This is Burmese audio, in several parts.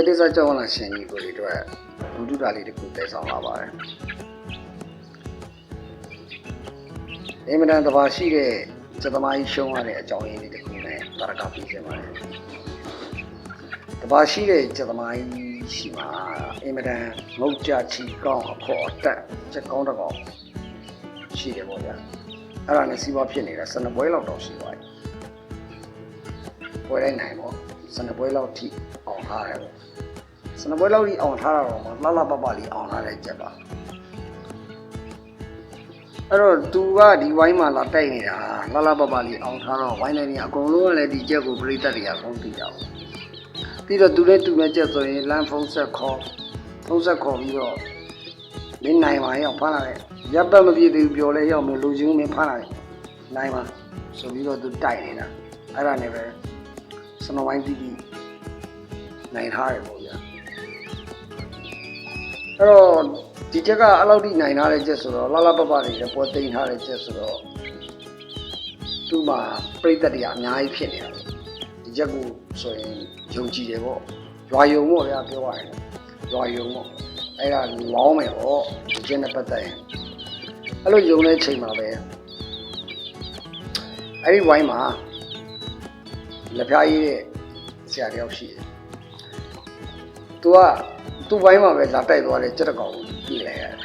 တတိစကြောင်းလာရှင်ကြီးကိုတွေအတွက်လူတုတာလေးတစ်ခုတည်ဆောင်လာပါတယ်အင်မတန်တဘာရှိတဲ့စက်သမားကြီးရှုံးရတဲ့အကြောင်းရင်းလေးတစ်ခုနဲ့တာရကပြည့်စင်ပါတယ်တဘာရှိတဲ့စက်သမားကြီးရှိမှာအင်မတန်ငုတ်ကြချီကောင်းအဖို့အတက်ချက်ကောင်းတစ်ကောင်ရှိတယ်ပေါ့ဗျာအဲ့ဒါနဲ့စီးပွားဖြစ်နေတာ12ပွဲလောက်တော့ရှိသွားပြီပွဲတိုင်းနိုင်ပေါ့12ပွဲလောက်ထိအောင်ထားတယ်ပေါ့ 12ပွဲလောက်ထိအောင်ထားတာတော့လှလှပပလေးအောင်ထားတဲ့ချက်ပါအဲ့တော့သူကဒီဝိုင်းမှာလာတိုက်နေတာလှလှပပလေးအောင်ထားတော့ဝိုင်းနေနေအကုန်လုံးကလည်းဒီချက်ကိုပြိသက်တွေအကုန်သိကြအောင်ပြီးတော့သူလည်းသူလည်းချက်ဆိုရင်လမ်းဖုန်းဆက်ခေါ်ဖုန်းဆက်ခေါ်ပြီးတော့မင်းနိုင်ပါရောက်ဖမ်းလာတယ်ရပ်ပတ်မပြည့်သေးဘူးပြောလဲရောက်မလို့လူချင်းမင်းဖမ်းလာတယ်နိုင်ပါဆိုပြီးတော့သူတိုက်နေတာအဲ့ဒါနဲ့ပဲစနဝိုင်းတီးတီးနိုင်ထားတယ်ပေါ့ဗျာ အဲ့တော့ဒီချက်ကအဲ့လောက်ထိနိုင်ထားတဲ့ချက်ဆိုတော့လှလှပပတွေလည်းပွဲသိမ်းထားတဲ့ချက်ဆိုတော့သူ့မှာပြိသက်တွေအများကြီးဖြစ်နေတာပေါ့ဒီချက်ကိုဆိုရင်ယုံကြည်တယ်ပေါ့ရွာယုံပေါ့ဗျာပြောရရင်ရွာယုံပေါ့အဲ့ဒါလောင်းမယ်ပေါ့ဒီချက်နဲ့ပတ်သက်ရင်အဲ့လိုယုံတဲ့ချိန်မှာပဲအဲ့ဒီဝိုင်းမှာလက်ဖျားကြီးတဲ့ဆရာတယောက်ရှိတယ်။ तू က သူ့ဘိုင်းမှာပဲလာတိုက်သွားတယ်ကြက်တကောင်ကိုပြည်လိုက်ရတယ်။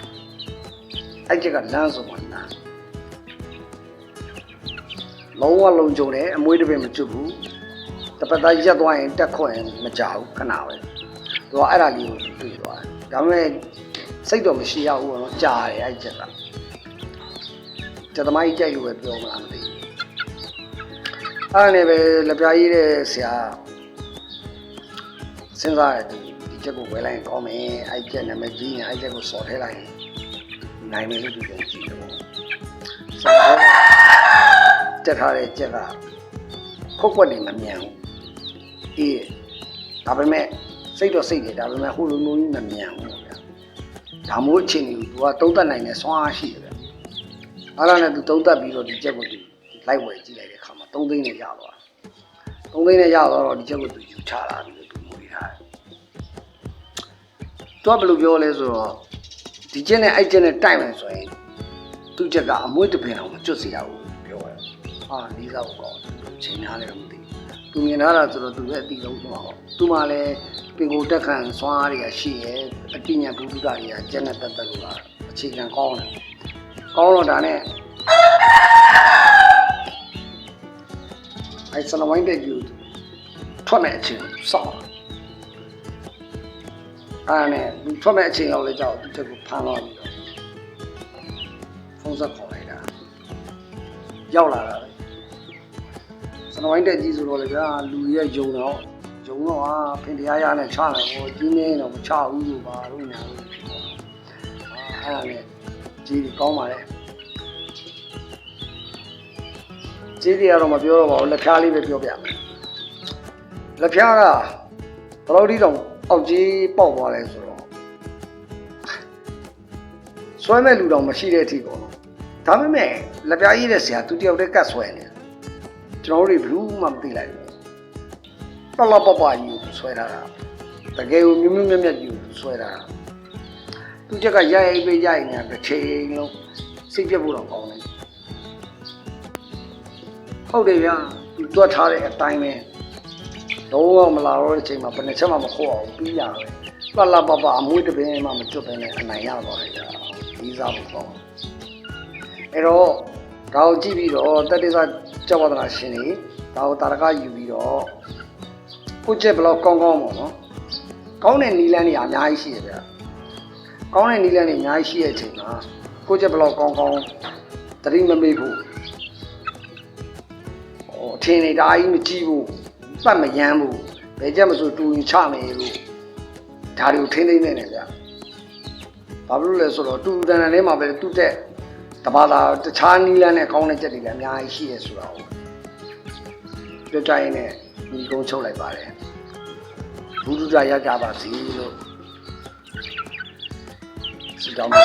အဲ့ကျက်ကလမ်းဆုံးမှာနာ။လုံးဝလုံးကြုံတယ်အမွေးတစ်ပင်မကျွတ်ဘူး။တပတ်သားရက်သွားရင်တက်ခွင့်မကြဘူးခဏပဲ။ तू ကအဲ့ဒါလေးကိုတွေ့သွားတယ်။ဒါပေမဲ့စိတ်တော့မရှိရဘူးတော့ကြားတယ်အဲ့ကျက်က။ကျက်သမားကြီးကြိုက်လို့ပဲပြောမလားမသိဘူး။အဲ့ဒါနဲ့ပဲလက်ပြားကြီးတဲ့ဆရာစဉ်းစားရတယ်ဒီဒီ ချက်ကိုဝယ်လိုက်ရင်ကောင်းမယ်အဲ့ချက်နာမည်ကြီးရင်အဲ့ချက်ကိုစော်ထဲလိုက်ရင်နိုင်မယ်လို့သူယုံကြည်တယ်ပေါ့စော်ထဲတက်ထားတဲ့ချက်ကခုတ်ကွက်တွေမမြန်ဘူးအေးဒါပေမဲ့စိတ်တော့စိတ်တယ်ဒါပေမဲ့ဟိုလိုမျိုးကြီးမမြန်ဘူးပေါ့ဗျာဒါမို့အချိန်ကြီးသူကသုံးသက်နိုင်တဲ့ဆွမ်းအားရှိတယ်ဗျအဲ့ဒါနဲ့သူသုံးသက်ပြီးတော့ဒီချက်ကိုသူလိုက်ဝယ်ကြည့်လိုက်တဲ့အခါမှာ3သိန်းနဲ့ရသွားတယ်3သိန်းနဲ့ရသွားတော့ဒီချက်ကိုသူယူချလာပြီး သူကဘယ်လိုပြောလဲဆိုတော့ဒီချက်နဲ့အဲ့ချက်နဲ့တိုက်မယ်ဆိုရင်သူ့ချက်ကအမွှေးတစ်ပင်အောင်မကျွတ်စေရဘူးပြောတယ်။ဟာလေးစားဖို့ကောင်းတယ်ချိန်ထားလည်းမသိဘူး။သူမြင်ထားတာဆိုတော့သူလည်းအတိဆုံးဆုံးအောင်။သူမှလည်းပင်ကိုတက်ခံစွမ်းအားတွေကရှိရဲ့အတိညာဘုဒ္ဓတာတွေကချက်နဲ့တက်တက်လို့ကအခြေခံကောင်းတယ်။ကောင်းတော့ဒါနဲ့အဲ့စနဝိုင်းတဲ့ယူထွက်မဲ့အချိန်စောင့် အားနဲ့သူထွက်မဲ့အချိန်လောက်လဲကြောက်သူတက်ကိုဖမ်းသွားပြီးတော့ဖုန်းဆက်ခေါ်လိုက်တာရောက်လာတာပဲစနဝိုင်းတက်ကြီးဆိုတော့လေဗျာလူရဲ့ယုံတော့ယုံတော့ဟာဖင်တရားရနဲ့ချတယ်ဟိုကြီးနေတော့မချဘူးလို့ပါလို့ညာလို့ဖြစ်တော့အာအဲ့ဒါနဲ့ကြီးကောင်းပါလေကြီးတွေကတော့မပြောတော့ပါဘူးလက်ဖြားလေးပဲပြောပြမယ်လက်ဖြားကဘယ်လိုဒီတော့ အောက်ကြီးပေါက်သွားလဲဆိုတော့ဆွဲမဲ့လူတော်မရှိတဲ့အထိပေါ့နော်ဒါပေမဲ့လက်ပြားကြီးတဲ့ဆရာသူတယောက်တည်းကတ်ဆွဲနေကျွန်တော်တို့ဘလူးမှမသိလိုက်ဘူးတော်တော်ပပကြီးကိုဆွဲထားတာတကယ်ကိုမြုံမြုံမြက်မြက်ကြီးကိုဆွဲထားတာသူချက်ကရိုက်ရိုက်ပဲရိုက်နေတာတစ်ချိန်လုံးစိတ်ပြတ်ဖို့တော့ကောင်းတယ်ဟုတ်တယ်ဗျာသူတွတ်ထားတဲ့အတိုင်းပဲ လုံးဝမလာတော့တဲ့အချိန်မှာဘယ်နှချက်မှမခေါ်အောင်ပြီးရပဲလှလှပပအမွေးတစ်ပင်မှမကျွတ်ပဲနဲ့အနိုင်ရသွားတယ်ကြာဒီစားဖို့ပေါ့အဲ့တော့ဒါကိုကြည့်ပြီးတော့တက်တိစကြောက်ဝဒနာရှင်နေဒါကိုတာရကယူပြီးတော့ကိုချက်ဘလောက်ကောင်းကောင်းပေါ့နော်ကောင်းတဲ့နီလန်းတွေအများကြီးရှိတယ်ဗျကောင်းတဲ့နီလန်းတွေအများကြီးရှိတဲ့အချိန်မှာကိုချက်ဘလောက်ကောင်းကောင်းတတိမမေ့ဖို့ဟိုအထင်နေတာကြီးမကြည့်ဘူး ပတ်မယမ်းဘူးဘယ်ချက်မဆိုတူရင်ချမယ်လို့ဒါတွေကိုထိမ့်သိမ့်နေတယ်ဗျာဘာဖြစ်လို့လဲဆိုတော့တူတန်တန်လေးမှာပဲသူ့တဲ့တဘာသာတခြားနီးလန်းနဲ့ကောင်းတဲ့ချက်တွေလည်းအများကြီးရှိရဲဆိုတာကိုပြောကြရင်လည်းဒီကုန်းချုပ်လိုက်ပါတယ်ဘုဒ္ဓရာရကြပါစေလို့ဆုတောင်းပါ